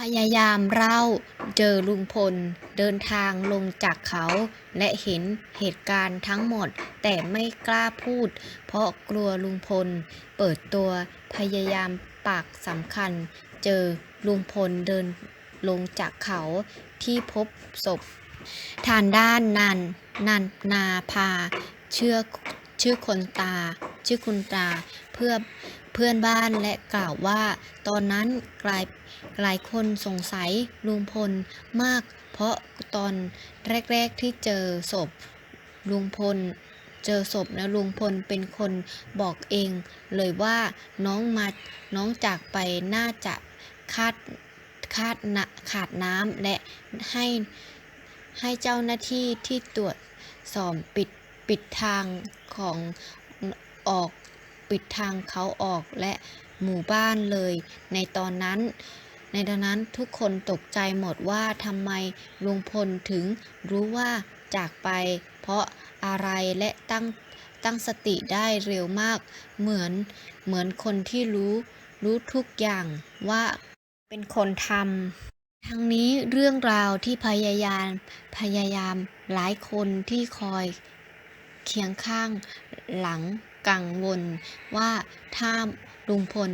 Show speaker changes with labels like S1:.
S1: พยายามเล่าเจอลุงพล เดินทางลงจากเขา และเห็นเหตุการณ์ทั้งหมด แต่ไม่กล้าพูด เพราะกลัวลุงพล เปิดตัวพยายามปากสำคัญ เจอลุงพลเดินลงจากเขาที่พบศพ ทางด้านนันนันนาพา เชื่อชื่อคนตา ชื่อคุณตาเพื่อเพื่อนบ้านและกล่าวว่า ตอนนั้นกลายหลายคนสงสัยลุงพลมาก เพราะตอนแรก ๆที่เจอศพลุงพลเจอศพนะลุงพลเป็นคนบอกเอง เลยว่าน้องมาน้องจากไปน่าจะคาดคาดนะขาดน้ำและให้ให้เจ้าหน้าที่ที่ตรวจสอบปิดปิดทางของ ออกปิดทางเขาออกและหมู่บ้านเลย ในตอนนั้น ในตอนนั้นทุกคนตกใจหมดว่าทำไมลุงพลถึงรู้ว่าจากไป เพราะอะไรและตั้งตั้งสติได้เร็วมาก เหมือนเหมือนคนที่รู้รู้ทุกอย่างว่าเป็นคนทำทั้งนี้เรื่องราวที่พยายามพยายามหลายคนที่คอยเคียงข้างหลัง กังวลว่าถ้าลุงพล